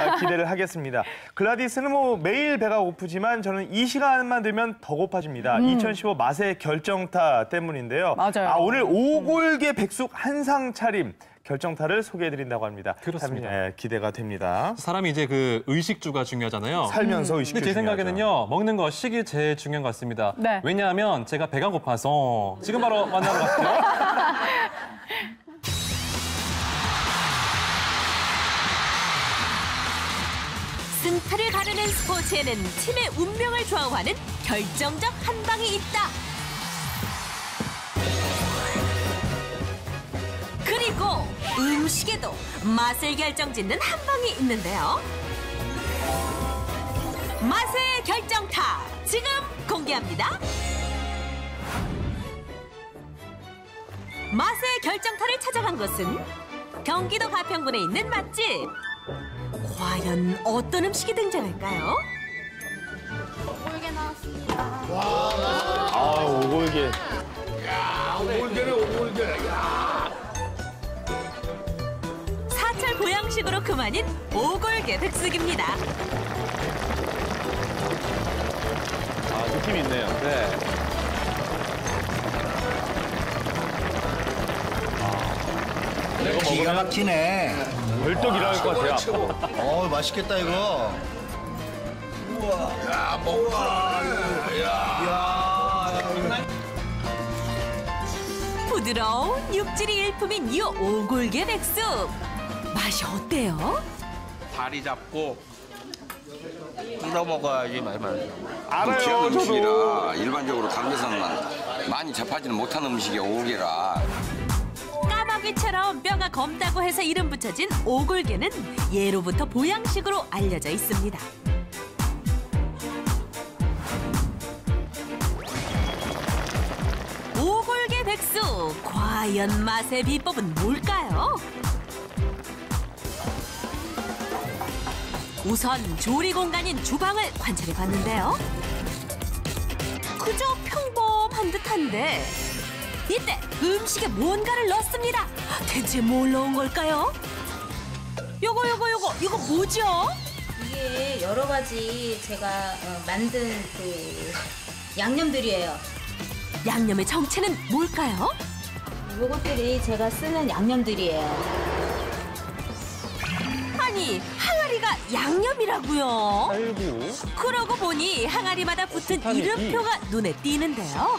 아, 기대를 하겠습니다. 글라디스는 뭐 매일 배가 고프지만 저는 이 시간만 되면 더 고파집니다. 2015 맛의 결정타 때문인데요. 맞아요. 아, 오늘 오골계 백숙 한상 차림 결정타를 소개해드린다고 합니다. 그렇습니다. 참, 예, 기대가 됩니다. 사람이 이제 그 의식주가 중요하잖아요. 살면서 의식 근데 제 생각에는요, 먹는 것식이 제일 중요한 것 같습니다. 네. 왜냐하면 제가 배가 고파서 지금 바로 만나러 갈게요. 승패를 가르는 스포츠에는 팀의 운명을 좌우하는 결정적 한 방이 있다. 그리고 음식에도 맛을 결정짓는 한 방이 있는데요. 맛의 결정타 지금 공개합니다. 맛의 결정타를 찾아간 곳은 경기도 가평군에 있는 맛집. 과연 어떤 음식이 등장할까요? 아, 오골계. 사철 보양식으로 그만인 오골계 백숙입니다. 아, 느낌 있네요. 네. 기가 막히네. 벌떡 일어날 것 같아요. 어 맛있겠다 이거. 부드러운 육질이 일품인 이 오골계 백숙. 맛이 어때요? 다리 잡고 뜯어 먹어야지 많이 많이. 알아요, 귀한 저도. 음식이라 일반적으로 당에서는 많이 접하지는 못하는 음식이 오게라 까마귀처럼 뼈가 검다고 해서 이름 붙여진 오골계는 예로부터 보양식으로 알려져 있습니다. 오골계 백숙 과연 맛의 비법은 뭘까요? 우선 조리 공간인 주방을 관찰해 봤는데요. 그저 평범한 듯한데 이때 음식에 뭔가를 넣습니다. 대체 뭘 넣은 걸까요? 요거 요거 요거 이거 뭐죠? 이게 여러 가지 제가 어, 만든 그 양념들이에요. 양념의 정체는 뭘까요? 요것들이 제가 쓰는 양념들이에요. 아니 항아리가 양념이라고요. 살구. 그러고 보니 항아리마다 붙은 이름표가 눈에 띄는데요.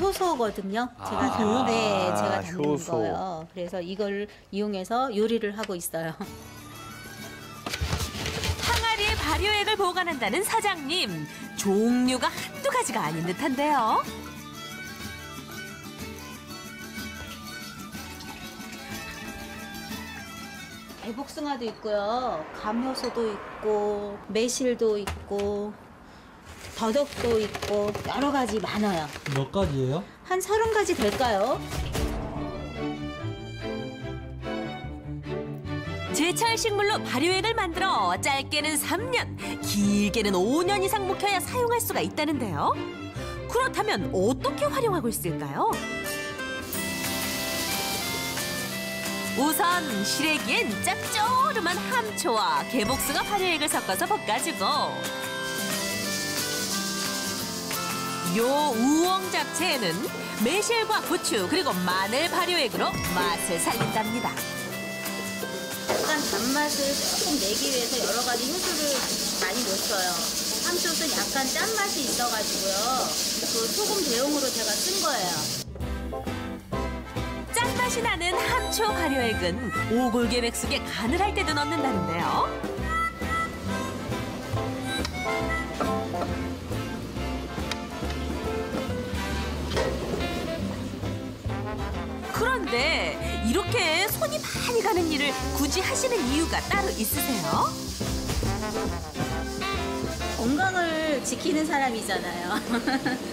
효소거든요. 제가 다, 네, 제가 담는 효소. 거예요. 그래서 이걸 이용해서 요리를 하고 있어요. 항아리에 발효액을 보관한다는 사장님. 종류가 한두 가지가 아닌 듯한데요. 대복숭아도 있고요. 감효소도 있고 매실도 있고 더덕도 있고 여러 가지 많아요. 몇 가지예요? 한 서른 가지 될까요? 제철 식물로 발효액을 만들어 짧게는 3년, 길게는 5년 이상 묵혀야 사용할 수가 있다는데요. 그렇다면 어떻게 활용하고 있을까요? 우선 시래기엔 짭조름한 함초와 개복숭아 발효액을 섞어서 볶아주고 요 우엉 잡채에는 매실과 부추 그리고 마늘 발효액으로 맛을 살린답니다. 약간 단맛을 조금 내기 위해서 여러 가지 효소를 많이 넣었어요. 함초는 약간 짠맛이 있어가지고요. 그 소금 대용으로 제가 쓴 거예요. 짠맛이 나는 함초 발효액은 오골계 백숙에 간을 할 때도 넣는다는데요. 이렇게 손이 많이 가는 일을 굳이 하시는 이유가 따로 있으세요? 건강을 지키는 사람이잖아요.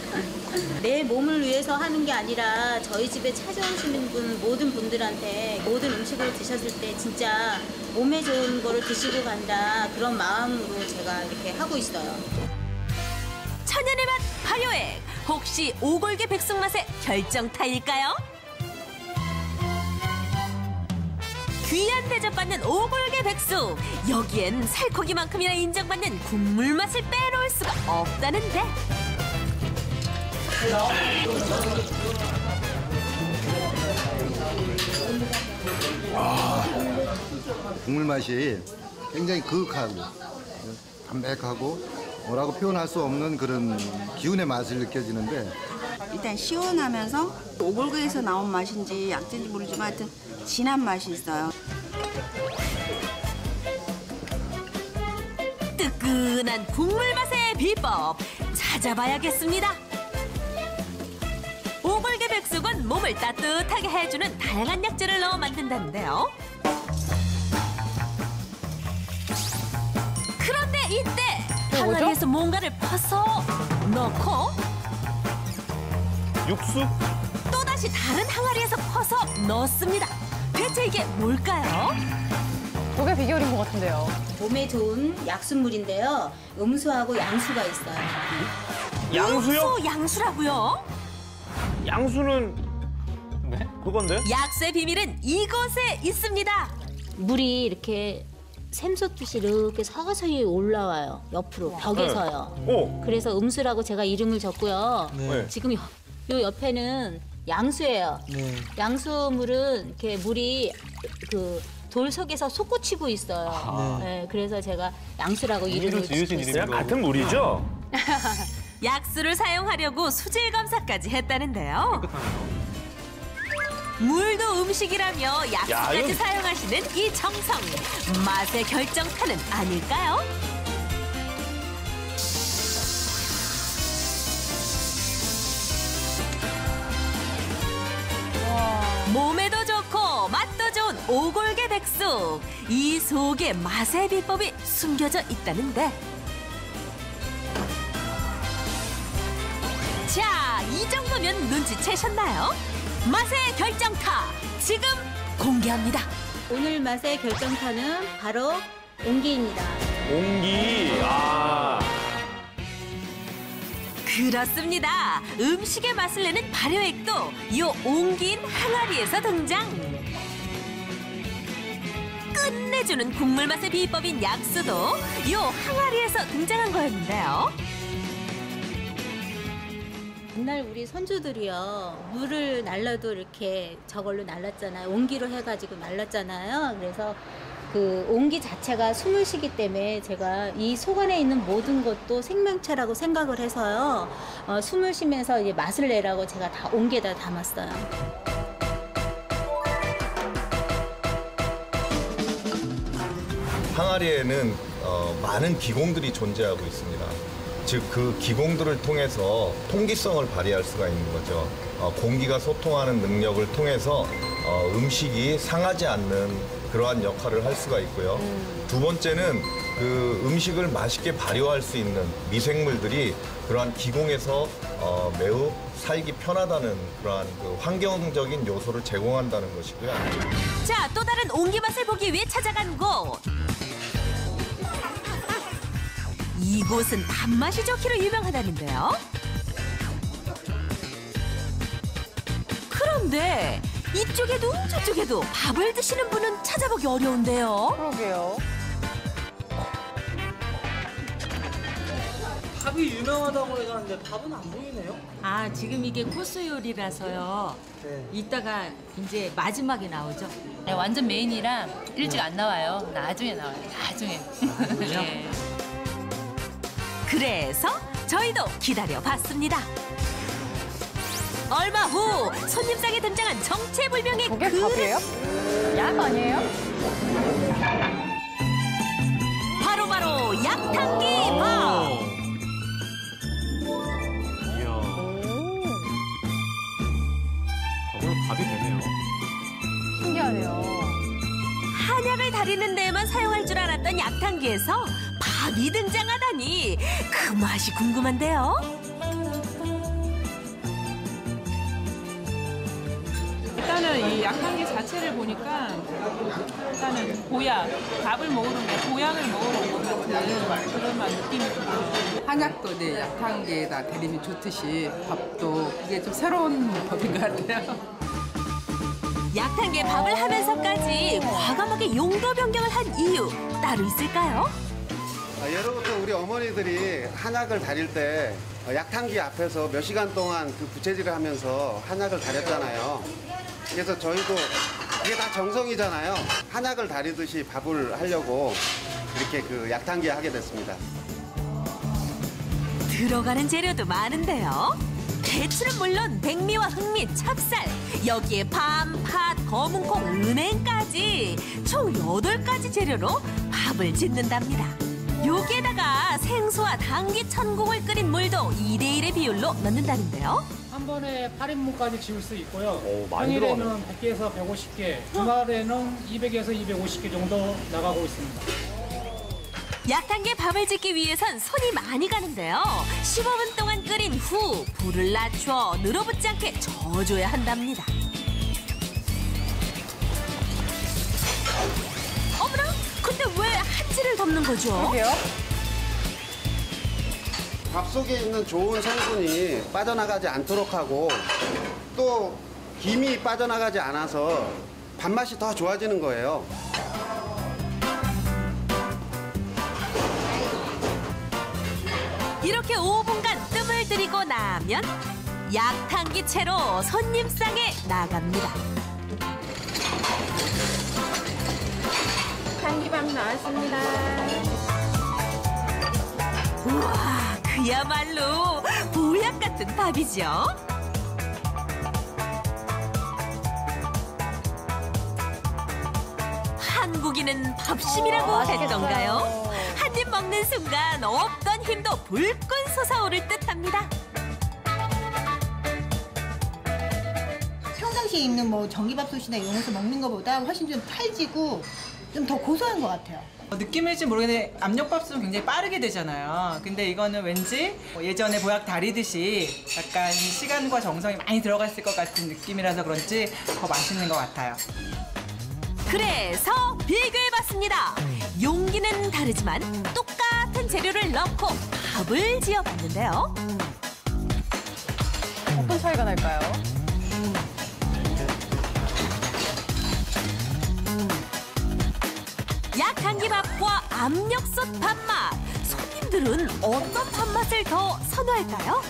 내 몸을 위해서 하는 게 아니라 저희 집에 찾아오시는 분 모든 분들한테 모든 음식을 드셨을 때 진짜 몸에 좋은 거를 드시고 간다 그런 마음으로 제가 이렇게 하고 있어요. 천연의 맛 발효액 혹시 오골계 백숙 맛의 결정타일까요? 귀한 대접받는 오골계 백숙. 여기엔 살코기만큼이나 인정받는 국물 맛을 빼놓을 수가 없다는데. 국물 맛이 굉장히 그윽하고 담백하고 뭐라고 표현할 수 없는 그런 기운의 맛을 느껴지는데 일단 시원하면서 오골계에서 나온 맛인지 약재인지 모르지만 하여튼 진한 맛이 있어요. 뜨끈한 국물 맛의 비법 찾아봐야겠습니다. 오골계 백숙은 몸을 따뜻하게 해주는 다양한 약재를 넣어 만든다는데요. 그런데 이때 항아리에서 뭔가를 퍼서 넣고 육수? 또다시 다른 항아리에서 퍼서 넣습니다. 대체 이게 뭘까요? 저게 비결인 것 같은데요. 몸에 좋은 약수물인데요. 음수하고 양수가 있어요. 양수요? 음수 양수라고요? 양수는 네? 그건데? 약수의 비밀은 이곳에 있습니다. 물이 이렇게 샘솟듯이 이렇게 서서히 올라와요. 옆으로 벽에서요. 오. 그래서 음수라고 제가 이름을 줬고요. 네. 지금 요, 요 옆에는 양수예요. 양수물은 이렇게 물이 그 돌 속에서 솟구치고 있어요. 네, 그래서 제가 양수라고 이름을 그냥 있어요. 같은 물이죠? 약수를 사용하려고 수질 검사까지 했다는데요. 물도 음식이라며 약수까지 이건- 사용하시는 이 정성 맛의 결정타는 아닐까요? 몸에도 좋고 맛도 좋은 오골계 백숙 이 속에 맛의 비법이 숨겨져 있다는데 자, 이 정도면 눈치채셨나요? 맛의 결정타 지금 공개합니다. 오늘 맛의 결정타는 바로 옹기입니다. 옹기. 아. 그렇습니다. 음식의 맛을 내는 발효액도 요 옹긴 항아리에서 등장. 끝내주는 국물 맛의 비법인 약수도 요 항아리에서 등장한 거였는데요. 옛날 우리 선조들이요 물을 날라도 이렇게 저걸로 날랐잖아요 옹기로 해가지고 날랐잖아요 그래서 그 옹기 자체가 숨을 쉬기 때문에 제가 이 속 안에 있는 모든 것도 생명체라고 생각을 해서요 어, 숨을 쉬면서 이제 맛을 내라고 제가 다 옹기에다 담았어요. 항아리에는 어, 많은 기공들이 존재하고 있습니다. 즉 그 기공들을 통해서 통기성을 발휘할 수가 있는 거죠. 어, 공기가 소통하는 능력을 통해서 어, 음식이 상하지 않는 그러한 역할을 할 수가 있고요. 두 번째는 그 음식을 맛있게 발효할 수 있는 미생물들이 그러한 기공에서 어, 매우 살기 편하다는 그러한 그 환경적인 요소를 제공한다는 것이고요. 자, 또 다른 옹기 맛을 보기 위해 찾아간 곳. 이곳은 밥맛이 좋기로 유명하다는데요. 그런데 이쪽에도 저쪽에도 밥을 드시는 분은 찾아보기 어려운데요. 그러게요. 밥이 유명하다고 해가는데 밥은 안 보이네요. 아, 지금 이게 코스 요리라서요. 이따가 이제 마지막에 나오죠. 네, 완전 메인이라 일찍 안 나와요. 나중에 나와요. 나중에. 예. 그래서 저희도 기다려 봤습니다. 얼마 후 손님상에 등장한 정체불명의 그릇. 밥이에요? 약 아니에요? 바로 바로 약탕기 밥. 이야. 저걸로 밥이 되네요. 신기하네요. 한약을 다리는 데에만 사용할 줄 알았던 약탕기에서 밥이 등장하다니 그 맛이 궁금한데요. 일단은 이 약한기 자체를 보니까 일단은 보약, 밥을 먹으러 온게 보약을 먹으러 온 것 같은 그런 맛 느낌이 들어요. 한약도 이제 약탕기에다 데리면 좋듯이 밥도 이게 좀 새로운 법인 것 같아요. 약탕계 밥을 하면서까지 과감하게 용도 변경을 한 이유 따로 있을까요? 아, 예로부터 우리 어머니들이 한약을 다릴 때 어, 약탕기 앞에서 몇 시간 동안 그 부채질을 하면서 한약을 다렸잖아요. 그래서 저희도 이게 다 정성이잖아요. 한약을 다리듯이 밥을 하려고 이렇게 그 약탕기에 하게 됐습니다. 들어가는 재료도 많은데요. 배추는 물론 백미와 흑미, 찹쌀, 여기에 밤, 팥, 검은콩, 은행까지 총 8가지 재료로 밥을 짓는답니다. 여기에다가 생수와 당귀 천국을 끓인 물도 2대1의 비율로 넣는다는데요. 한 번에 8인분까지 지을 수 있고요. 많이 평일에는 100개에서 150개, 주말에는 200에서 250개 정도 나가고 있습니다. 약한게 밥을 짓기 위해선 손이 많이 가는데요. 15분 동안 끓인 후 불을 낮춰 늘어붙지 않게 저어줘야 한답니다. 어머나? 근데 왜 한지를 덮는 거죠? 그러게요. 밥 속에 있는 좋은 성분이 빠져나가지 않도록 하고 또 김이 빠져나가지 않아서 밥맛이 더 좋아지는 거예요. 이렇게 5분간 뜸을 들이고 나면 약탕기 채로 손님 상에 나갑니다. 향기밥 나왔습니다. 그야말로 보약 같은 밥이죠. 한국인은 밥심이라고 와, 했던가요? 한 입 먹는 순간 없던 힘도 불끈 솟아오를 듯합니다. 평상시에 있는 뭐 전기밥솥이나 이런 거서 먹는 것보다 훨씬 좀 탈지고 좀 더 고소한 것 같아요. 느낌일지 모르겠는데 압력밥솥은 굉장히 빠르게 되잖아요. 근데 이거는 왠지 뭐 예전에 보약 다리듯이 약간 시간과 정성이 많이 들어갔을 것 같은 느낌이라서 그런지 더 맛있는 것 같아요. 그래서 비교해봤습니다. 용기는 다르지만 똑같은 재료를 넣고 밥을 지어봤는데요. 어떤 차이가 날까요? 약한기밥과 압력솥 밥맛. 손님들은 어떤 밥맛을 더 선호할까요?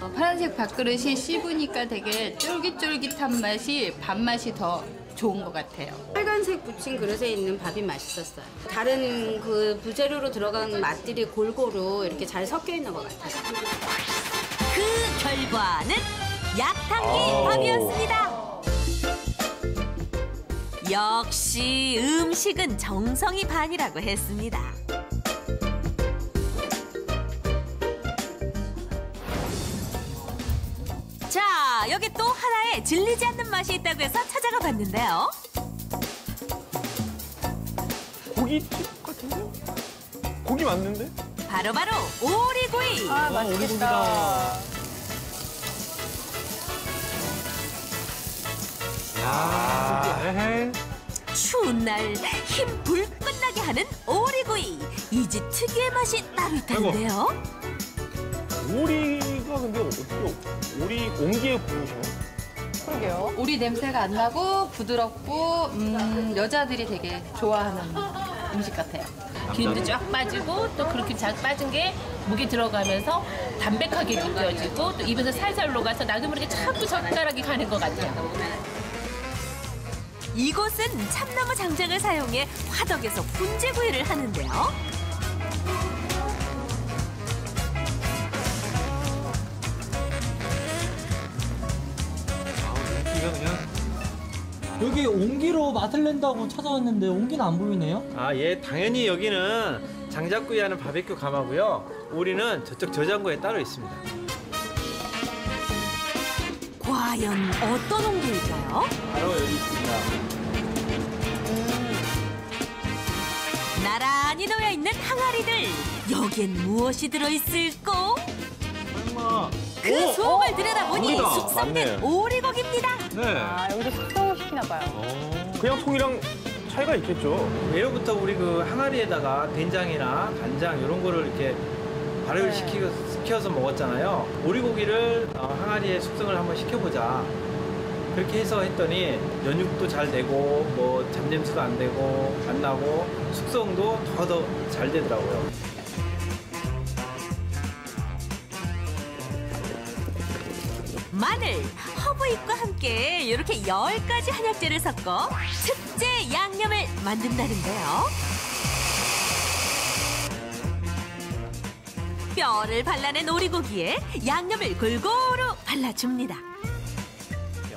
어, 파란색 밥그릇이 씹으니까 되게 쫄깃쫄깃한 맛이 밥맛이 더 좋은 것 같아요. 빨간색 부친 그릇에 있는 밥이 맛있었어요. 다른 그 부재료로 들어간 맛들이 골고루 이렇게 잘 섞여 있는 것 같아요. 그 결과는 약탕기. 밥이었습니다. 역시 음식은 정성이 반이라고 했습니다. 자, 여기 또 하나의 질리지 않는 맛이 있다고 해서 찾아가 봤는데요. 고깃집 같은데? 고기 맞는데? 바로바로 오리구이. 아, 맛있겠다. 야, 추운 날 힘 불끈 나게 하는 오리구이. 이 집 특유의 맛이 따로 있다는데요. 오리가 근데 어떻게 오리 옹기에 구우셔요? 그러게요. 오리 냄새가 안 나고 부드럽고 음, 여자들이 되게 좋아하는 음식 같아요. 기름도 쫙 빠지고 또 그렇게 잘 빠진 게 목에 들어가면서 담백하게 느껴지고 또 입에서 살살 녹아서 나도 모르게 자꾸 젓가락이 가는 것 같아요. 이곳은 참나무 장작을 사용해 화덕에서 훈제구이를 하는데요. 여기 옹기로 맛을 낸다고 찾아왔는데 옹기는 안 보이네요. 아, 예, 당연히 여기는 장작구이 하는 바베큐 가마고요. 우리는 저쪽 저장고에 따로 있습니다. 과연 어떤 옹기일까요? 바로 여기 있습니다. 나란히 놓여 있는 항아리들. 여기엔 무엇이 들어있을꼬? 그 오! 속을 들여다보니 오리다. 숙성된 맞네. 오리고기입니다. 네. 아, 여기서 숙성을 시키나 봐요. 그냥 통이랑 차이가 있겠죠. 예로부터 우리 그 항아리에다가 된장이나 간장 이런 거를 이렇게 발효를 네. 시키고 익혀서 먹었잖아요. 오리고기를 어, 항아리에 숙성을 한번 시켜보자. 그렇게 해서 했더니 연육도 잘 되고 뭐 잡냄새도 안 되고 안 나고 숙성도 더더 잘 되더라고요. 마늘, 허브잎과 함께 이렇게 10가지 한약재를 섞어 특제 양념을 만든다는데요. 뼈를 발라낸 오리고기에 양념을 골고루 발라줍니다.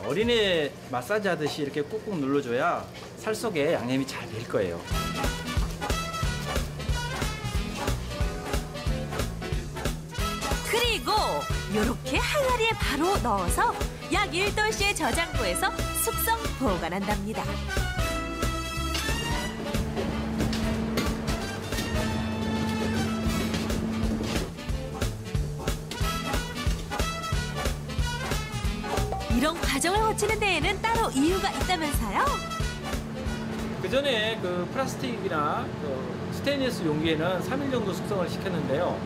어린애 마사지 하듯이 이렇게 꾹꾹 눌러줘야 살 속에 양념이 잘 될 거예요. 그리고 이렇게 항아리에 바로 넣어서 약 1도씨의 저장고에서 숙성 보관한답니다. 이런 과정을 거치는 데에는 따로 이유가 있다면서요? 그 전에 그 플라스틱이나 그 스테인리스 용기에는 3일 정도 숙성을 시켰는데요.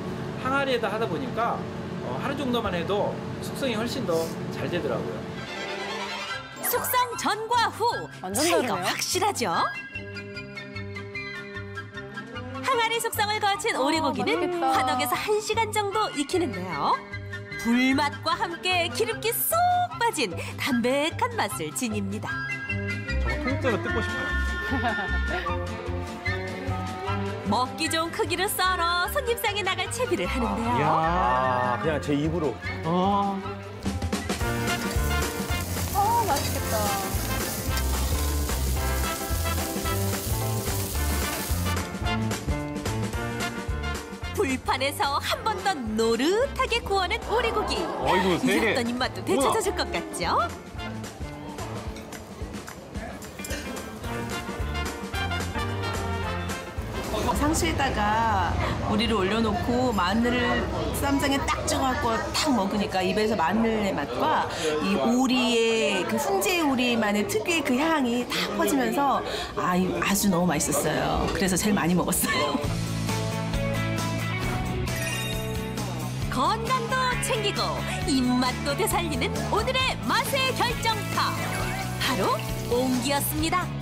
항아리에다 하다 보니까 어, 하루 정도만 해도 숙성이 훨씬 더 잘 되더라고요. 숙성 전과 후 차이가 다르네요. 확실하죠? 항아리 숙성을 거친 오리고기는 맛있겠다. 화덕에서 1시간 정도 익히는데요. 불맛과 함께 기름기 쏙 빠진 담백한 맛을 지닙니다. 저거 통째로 뜯고 싶어요. 먹기 좋은 크기로 썰어 손님상에 나갈 채비를 하는데요. 아, 그냥 제 입으로. 어. 어, 맛있겠다. 불판에서 한 번 더 노릇하게 구워낸 오리고기. 어이구, 세 개. 이었던 입맛도. 되찾아줄 것 같죠? 상추에다가 오리를 올려놓고 마늘을 쌈장에 딱 찍어갖고 딱 먹으니까 입에서 마늘의 맛과 이 오리의 그 훈제 오리만의 특유의 그 향이 딱 퍼지면서 아, 이- 아주 너무 맛있었어요. 그래서 제일 많이 먹었어요. 챙기고 입맛도 되살리는 오늘의 맛의 결정타 바로 옹기였습니다.